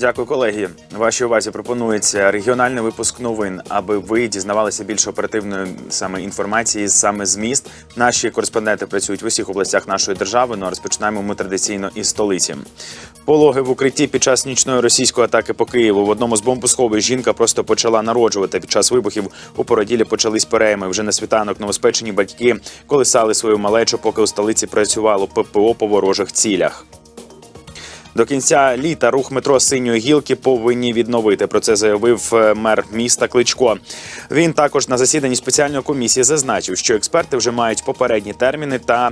Дякую, колеги. Вашій увазі пропонується регіональний випуск новин, аби ви дізнавалися більш оперативної саме інформації саме з міст. Наші кореспонденти працюють в усіх областях нашої держави. Ну а розпочинаємо ми традиційно із столиці. Пологи в укритті під час нічної російської атаки по Києву. В одному з бомбосховищ жінка просто почала народжувати. Під час вибухів у породілі почались перейми. Вже на світанок новоспечені батьки колисали свою малечу, поки у столиці працювало ППО по ворожих цілях. До кінця літа рух метро синьої гілки повинні відновити. Про це заявив е, мер міста Кличко. Він також на засіданні спеціальної комісії зазначив, що експерти вже мають попередні терміни, та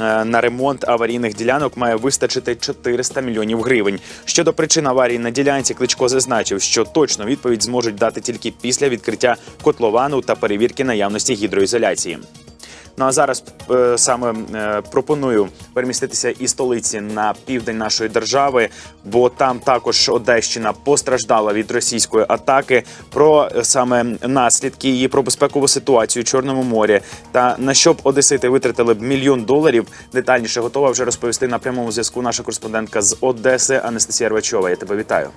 е, на ремонт аварійних ділянок має вистачити 400 мільйонів гривень. Щодо причин аварії на ділянці, Кличко зазначив, що точно відповідь зможуть дати тільки після відкриття котловану та перевірки наявності гідроізоляції. Ну а зараз е, саме е, пропоную переміститися із столиці на південь нашої держави, бо там також Одещина постраждала від російської атаки. Про е, саме наслідки її про безпекову ситуацію у Чорному морі та на що б Одесити витратили б мільйон доларів. Детальніше готова вже розповісти на прямому зв'язку. Наша кореспондентка з Одеси Анастасія Рвачова. Я тебе вітаю.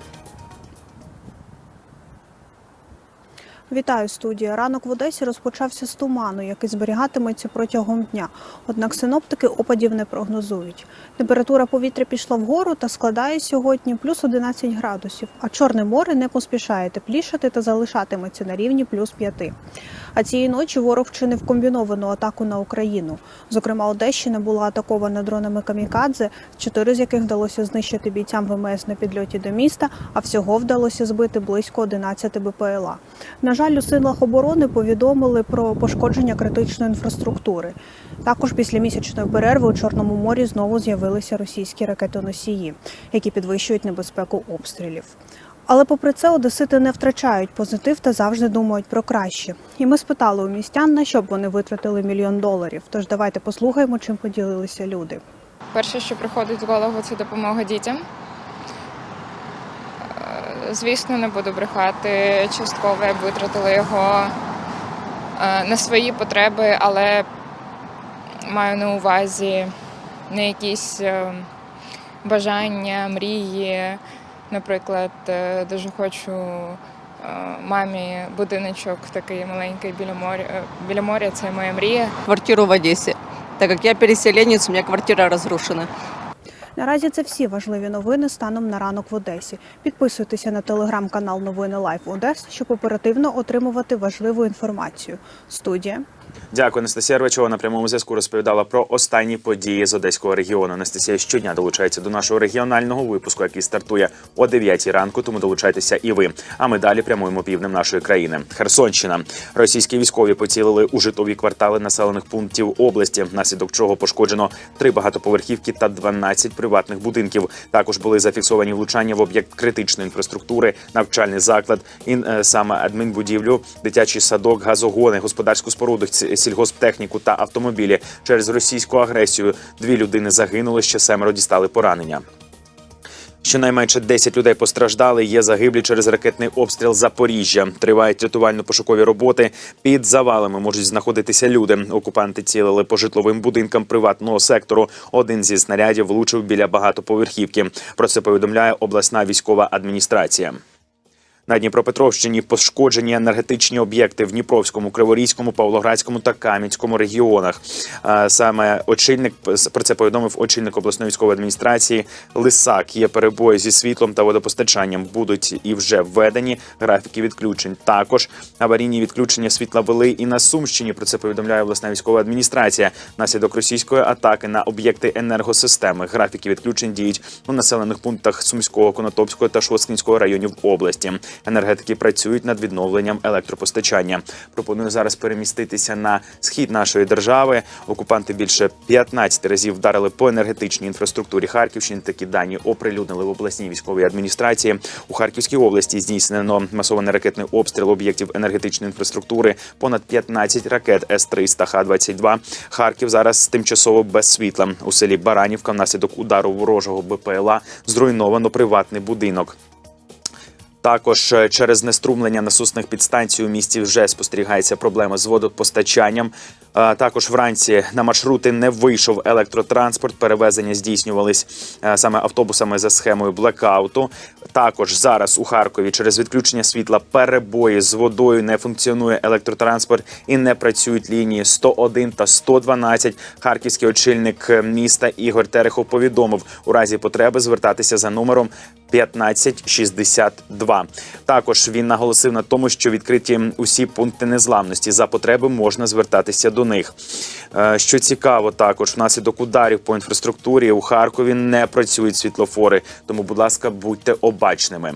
Вітаю студія. Ранок в Одесі розпочався з туману, який зберігатиметься протягом дня. Однак синоптики опадів не прогнозують. Температура повітря пішла вгору та складає сьогодні плюс 11 градусів. А Чорне море не поспішає теплішати та залишатиметься на рівні плюс 5. А цієї ночі ворог вчинив комбіновану атаку на Україну. Зокрема, Одещина була атакована дронами камікадзе, чотири з яких вдалося знищити бійцям ВМС на підльоті до міста, а всього вдалося збити близько 11 БПЛА. На жаль, у силах оборони повідомили про пошкодження критичної інфраструктури. Також після місячної перерви у Чорному морі знову з'явилися російські ракетоносії, які підвищують небезпеку обстрілів. Але попри це одесити не втрачають позитив та завжди думають про краще. І ми спитали у містян, на що б вони витратили мільйон доларів. Тож давайте послухаємо, чим поділилися люди. Перше, що приходить в голову, це допомога дітям. Звісно, не буду брехати. Частково я б витратила його е, на свої потреби, але маю на увазі не якісь е, бажання, мрії. Наприклад, е, дуже хочу мамі будиночок такий маленький біля моря. Біля моря це моя мрія. квартиру в Одессе. Так как я переселенец, у меня квартира разрушена. Наразі це всі важливі новини станом на ранок в Одесі. Підписуйтеся на телеграм-канал Новини Лайф Одес, щоб оперативно отримувати важливу інформацію. Студія. Дякую, Анастасія Рвачова на прямому зв'язку розповідала про останні події з одеського регіону. Анастасія щодня долучається до нашого регіонального випуску, який стартує о 9 ранку. Тому долучайтеся і ви. А ми далі прямуємо півднем нашої країни. Херсонщина. Російські військові поцілили у житлові квартали населених пунктів області, внаслідок чого пошкоджено три багатоповерхівки та 12 приватних будинків. Також були зафіксовані влучання в об'єкт критичної інфраструктури, навчальний заклад, і е, саме адмінбудівлю, дитячий садок, газогони, господарську споруду, сільгосптехніку та автомобілі. Через російську агресію дві людини загинули, ще семеро дістали поранення. Щонайменше 10 людей постраждали. Є загиблі через ракетний обстріл Запоріжжя. Тривають рятувально-пошукові роботи. Під завалами можуть знаходитися люди. Окупанти цілили по житловим будинкам приватного сектору. Один зі снарядів влучив біля багатоповерхівки. Про це повідомляє обласна військова адміністрація. На Дніпропетровщині пошкоджені енергетичні об'єкти в Дніпровському, Криворізькому, Павлоградському та Кам'янському регіонах. Саме очільник про це повідомив очільник обласної військової адміністрації Лисак. Є перебої зі світлом та водопостачанням. Будуть і вже введені графіки відключень. Також аварійні відключення світла вели і на Сумщині. Про це повідомляє обласна військова адміністрація. Наслідок російської атаки на об'єкти енергосистеми. Графіки відключень діють у населених пунктах Сумського, Конотопського та Шосткінського районів області. Енергетики працюють над відновленням електропостачання. Пропоную зараз переміститися на схід нашої держави. Окупанти більше 15 разів вдарили по енергетичній інфраструктурі Харківщини. Такі дані оприлюднили в обласній військовій адміністрації. У Харківській області здійснено масований ракетний обстріл об'єктів енергетичної інфраструктури. Понад 15 ракет С-300 Х-22. Харків зараз тимчасово без світла. У селі Баранівка внаслідок удару ворожого БПЛА зруйновано приватний будинок. Також е, через неструмлення насосних підстанцій у місті вже спостерігається проблема з водопостачанням. Е, Також вранці на маршрути не вийшов електротранспорт. Перевезення здійснювались е, саме автобусами за схемою блекауту. Також зараз у Харкові через відключення світла перебої з водою не функціонує електротранспорт і не працюють лінії 101 та 112. Харківський очільник міста Ігор Терехов повідомив у разі потреби звертатися за номером 1562. Також він наголосив на тому, що відкриті усі пункти незламності за потреби можна звертатися до них. Е, Що цікаво, також внаслідок ударів по інфраструктурі у Харкові не працюють світлофори. Тому, будь ласка, будьте обачними.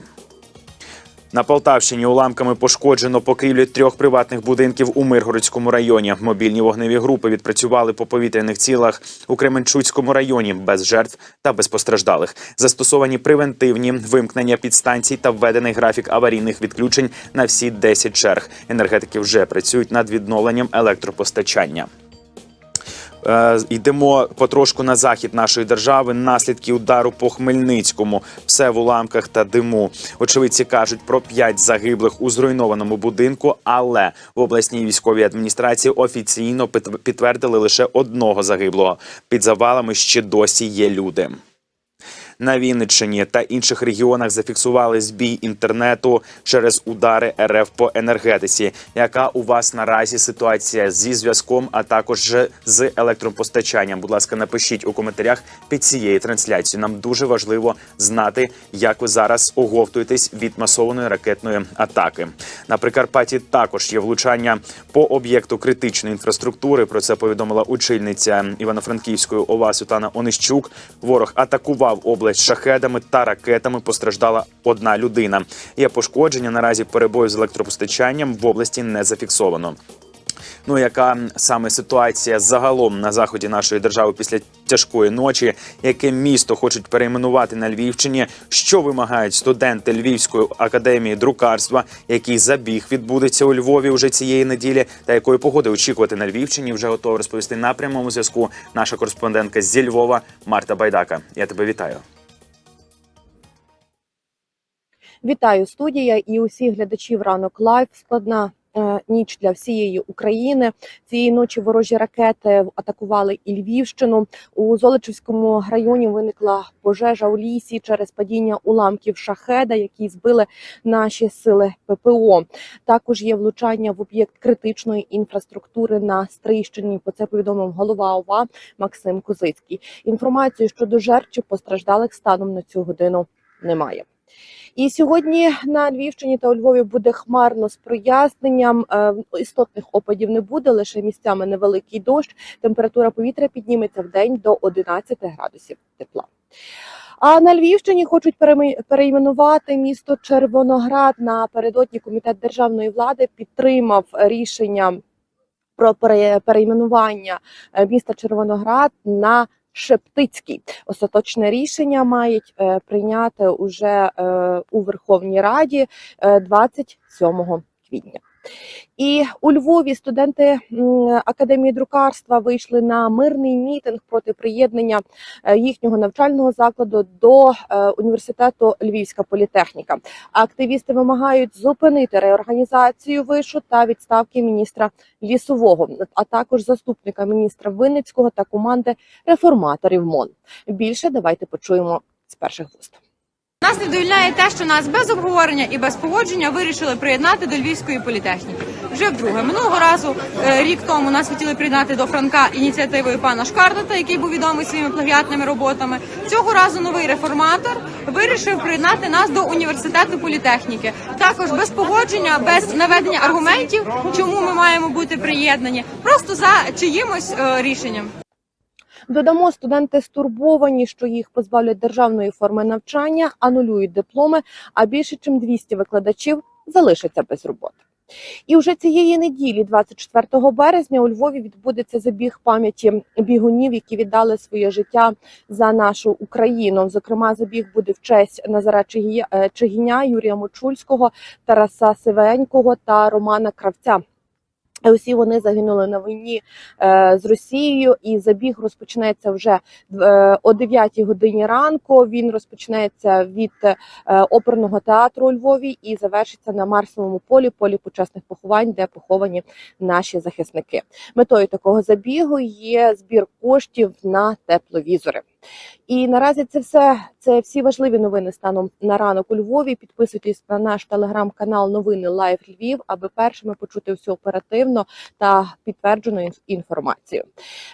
На Полтавщині уламками пошкоджено покрівлі трьох приватних будинків у Миргородському районі. Мобільні вогневі групи відпрацювали по повітряних цілах у Кременчуцькому районі без жертв та без постраждалих. Застосовані превентивні вимкнення підстанцій та введений графік аварійних відключень на всі 10 черг. Енергетики вже працюють над відновленням електропостачання. Е, йдемо потрошку на захід нашої держави. Наслідки удару по Хмельницькому. Все в уламках та диму. Очевидці кажуть про п'ять загиблих у зруйнованому будинку, але в обласній військовій адміністрації офіційно під- підтвердили лише одного загиблого. Під завалами ще досі є люди. На Вінниччині та інших регіонах зафіксували збій інтернету через удари РФ по енергетиці. Яка у вас наразі ситуація зі зв'язком, а також з електропостачанням? Будь ласка, напишіть у коментарях під цією трансляцією. Нам дуже важливо знати, як ви зараз оговтуєтесь від масованої ракетної атаки. На Прикарпатті також є влучання по об'єкту критичної інфраструктури. Про це повідомила очільниця Івано-Франківської ОВА Світлана Онищук. Ворог атакував область шахедами та ракетами. Постраждала одна людина. Є пошкодження. Наразі перебою з електропостачанням в області не зафіксовано. Ну, яка саме ситуація загалом на заході нашої держави після тяжкої ночі? Яке місто хочуть перейменувати на Львівщині? Що вимагають студенти Львівської академії друкарства? Який забіг відбудеться у Львові вже цієї неділі? Та якої погоди очікувати на Львівщині? Вже готова розповісти на прямому зв'язку. Наша кореспондентка зі Львова Марта Байдака. Я тебе вітаю. Вітаю студія і усіх глядачів ранок лайв. Складна е, ніч для всієї України. Цієї ночі ворожі ракети атакували і Львівщину. У Золочівському районі виникла пожежа у лісі через падіння уламків шахеда, які збили наші сили ППО. Також є влучання в об'єкт критичної інфраструктури на Стрийщині. Про це повідомив голова ОВА Максим Козицький. Інформацію щодо жертв постраждалих станом на цю годину немає. І сьогодні на Львівщині та у Львові буде хмарно з проясненням. Е, Істотних опадів не буде, лише місцями невеликий дощ. Температура повітря підніметься в день до 11 градусів тепла. А на Львівщині хочуть перейме- перейменувати місто Червоноград. Напередодні комітет державної влади підтримав рішення про пере- перейменування е, міста Червоноград на Шептицький. Остаточне рішення мають е, прийняти уже е, у Верховній Раді е, 27 квітня. І у Львові студенти академії друкарства вийшли на мирний мітинг проти приєднання е, їхнього навчального закладу до е, університету Львівська політехніка. Активісти вимагають зупинити реорганізацію вишу та відставки міністра лісового, а також заступника міністра Винницького та команди реформаторів МОН. Більше давайте почуємо з перших вуст. Нас не довільняє те, що нас без обговорення і без погодження вирішили приєднати до Львівської політехніки. Вже вдруге. Минулого разу, е, рік тому, нас хотіли приєднати до Франка ініціативою пана Шкарлета, який був відомий своїми плагіатними роботами. Цього разу новий реформатор вирішив приєднати нас до університету політехніки. Також без погодження, без наведення аргументів, чому ми маємо бути приєднані, просто за чиїмось е, рішенням. Додамо, студенти стурбовані, що їх позбавлять державної форми навчання, анулюють дипломи, а більше ніж 200 викладачів залишаться без роботи. І вже цієї неділі, 24 березня, у Львові відбудеться забіг пам'яті бігунів, які віддали своє життя за нашу Україну. Зокрема, забіг буде в честь Назара е, Чигіня, Юрія Мочульського, Тараса Сивенького та Романа Кравця. Усі вони загинули на війні е, з Росією, і забіг розпочнеться вже е, о 9 годині ранку. Він розпочнеться від е, оперного театру у Львові і завершиться на Марсовому полі, полі почесних поховань, де поховані наші захисники. Метою такого забігу є збір коштів на тепловізори. І наразі це все. Це всі важливі новини станом на ранок у Львові. Підписуйтесь на наш телеграм-канал Новини Лайв Львів, аби першими почути всю оперативно та підтверджену інформацію.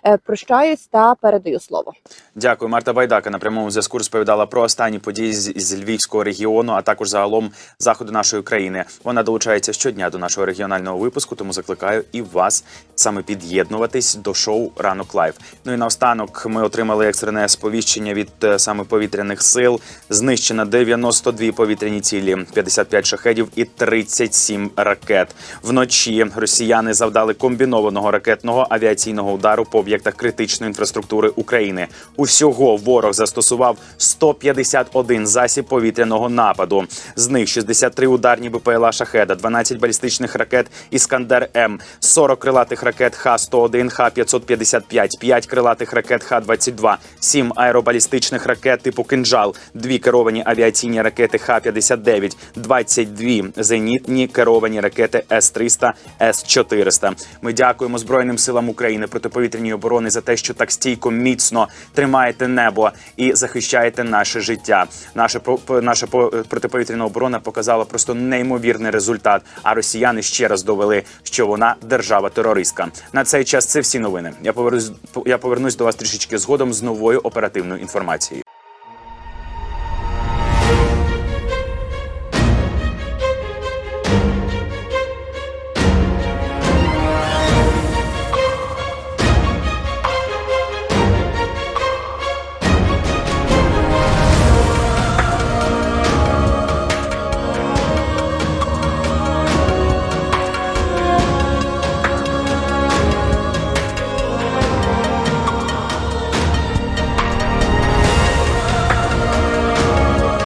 Е, Прощаюсь та передаю слово. Дякую, Марта Байдака на прямому зв'язку розповідала про останні події з, львівського регіону, а також загалом заходу нашої країни. Вона долучається щодня до нашого регіонального випуску, тому закликаю і вас саме під'єднуватись до шоу Ранок Лайв. Ну і наостанок ми отримали екстрене сповіщення від е, саме повітряних сил. Знищено 92 повітряні цілі, 55 шахедів і 37 ракет. Вночі росіяни завдали комбінованого ракетного авіаційного удару по об'єктах критичної інфраструктури України. Усього ворог застосував 151 засіб повітряного нападу. З них 63 ударні БПЛА шахеда, 12 балістичних ракет Іскандер М, 40 крилатих ракет Х-101, Х-555, 5 крилатих ракет Х-22, 7 аеробалістичних ракет типу «Кинджал», 2 керовані авіаційні ракети Х-59, 22 зенітні керовані ракети С-300, С-400. Ми дякуємо Збройним силам України протиповітряній оборони за те, що так стійко міцно тримаєте небо і захищаєте наше життя. Наша наша по- протиповітряна оборона показала просто неймовірний результат. А росіяни ще раз довели, що вона держава терористка. На цей час це всі новини. Я повернусь я повернусь до вас трішечки згодом з новою оперативною інформацією.